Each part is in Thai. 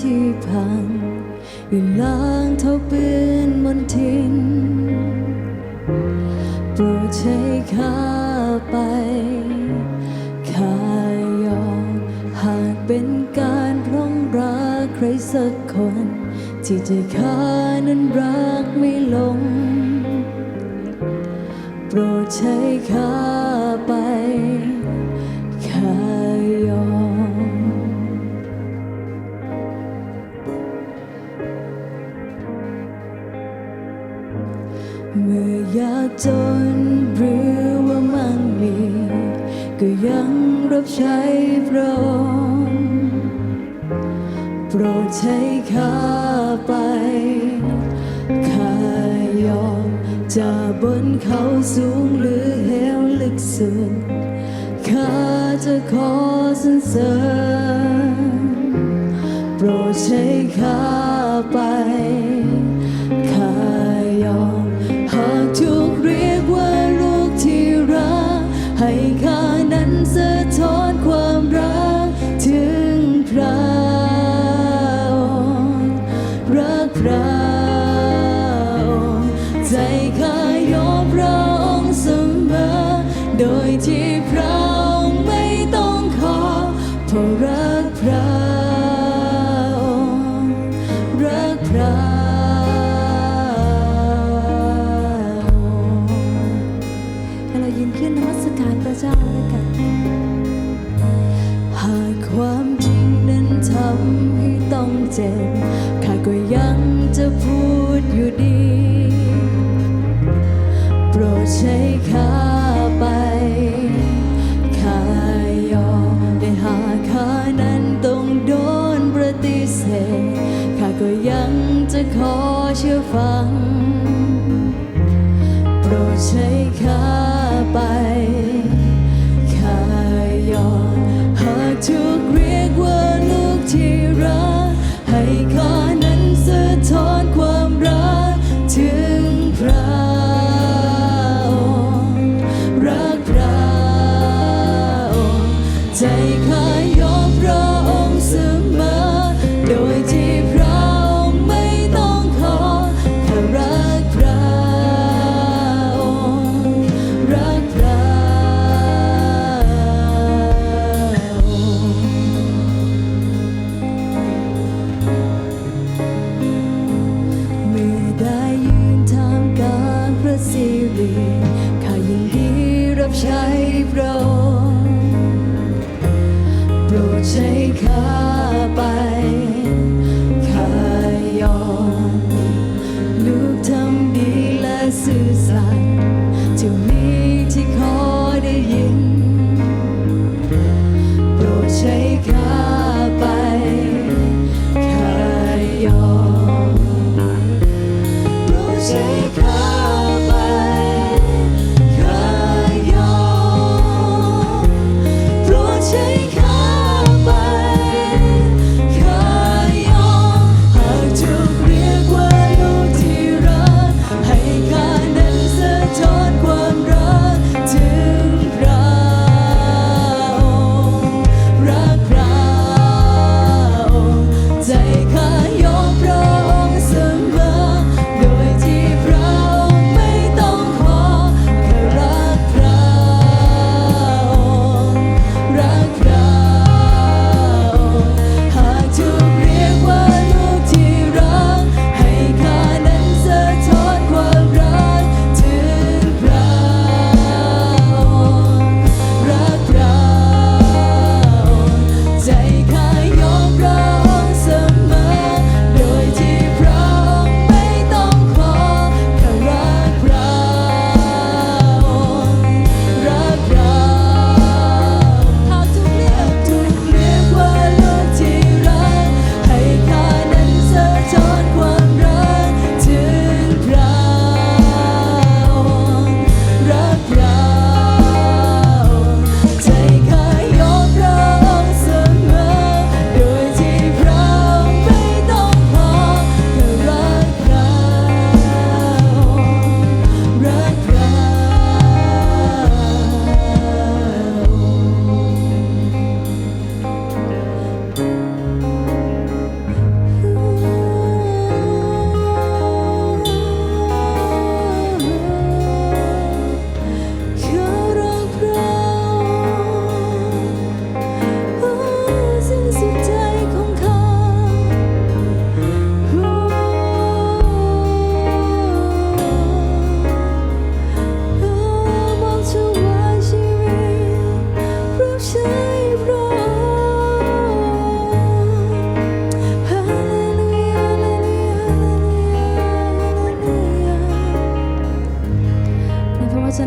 ที่พังวิ่งล้างเท่าปืนบนทินโปรดใช้ข้าไปข้ายอมหากเป็นการร้องราใครสักคน ที่จะข้านั้นรักไม่ลง โปรดใช้ข้า จนหรือว่ามันมี ก็ยังรับใช้พระองโปรดใช้ข้าไป ข้ายอมจะบนเขาสูงหรือเหวลึกสุด ข้าจะขอสัรเสริญโปรดใช้ข้า still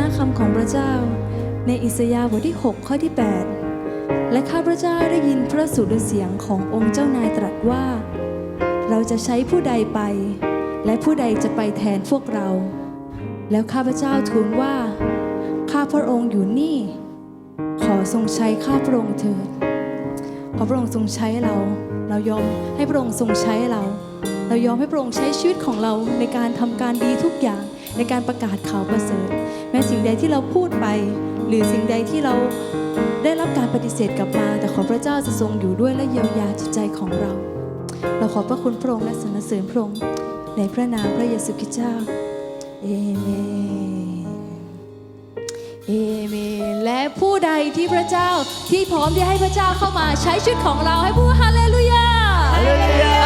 นาคำของพระเจ้า ในอิสยาห์บทที่ 6 ข้อที่ 8 และข้าพระเจ้าได้ยินพระสุรเสียงขององค์เจ้านายตรัสว่า เราจะใช้ผู้ใดไป และผู้ใดจะไปแทนพวกเรา แล้วข้าพระเจ้าทูลว่า ข้าพระองค์อยู่นี่ ขอทรงใช้ข้าพระองค์เถิดขอพระองค์ทรงใช้เรา เรายอมให้พระองค์ทรงใช้เรา เรายอมให้พระองค์ใช้ชีวิตของเราในการทำการดีทุกอย่าง ในการประกาศข่าวประเสริฐ แม้สิ่งใดที่เราพูดไป หรือสิ่งใดที่เราได้รับการปฏิเสธกลับมา แต่ขอพระเจ้าจะทรงอยู่ด้วยและเยียวยาจิตใจของเรา เราขอบพระคุณพระองค์และสรรเสริญพระองค์ในพระนามพระเยซูคริสต์เจ้าเอเมนเอเมนและผู้ใดที่พระเจ้าที่พร้อมที่ให้พระเจ้าเข้ามาใช้ชีวิตของเราให้พูดฮาเลลูยาฮาเลลูยา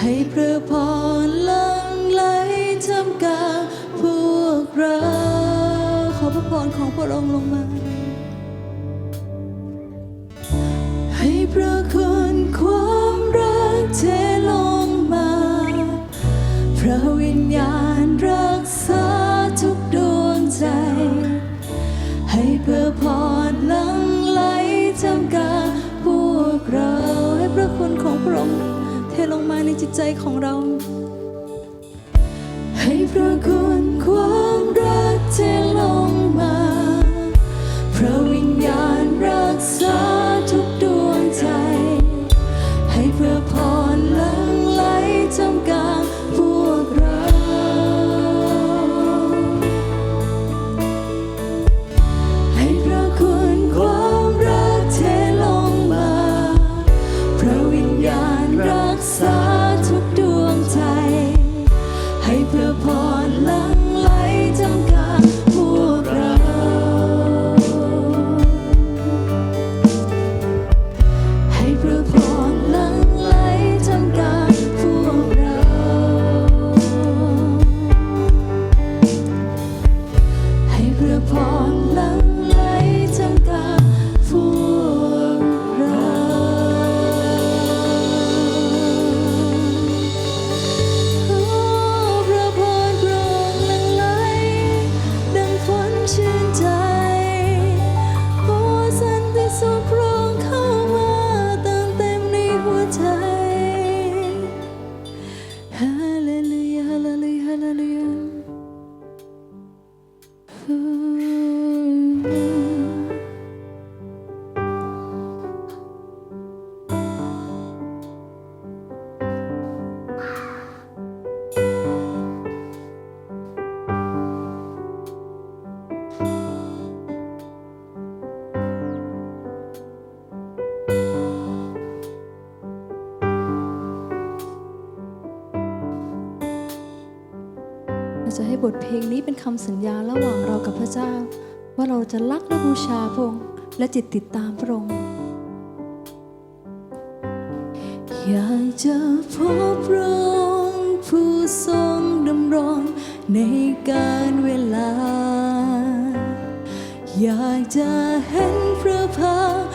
ให้พระพรลังไหลทำกาพวกเรา ขอพระพรของพระองค์ลงมา ให้พระคุณความรักเทลงมา พระวิญญาณรักษาทุกดวงใจ ให้เพระพรลังไหลทำกาพวกเรา ให้พระคุณของพระองค์ จิตใจของเรา ให้พระคุณ จะให้บทเพลงนี้เป็นคำสัญญาระหว่างเรากับพระเจ้า ว่าเราจะรักและบูชาพระองค์และจิตติดตามพระองค์อยากจะพบพระองค์ผู้ทรงดำรงในการเวลา อยากจะเห็นพระพัก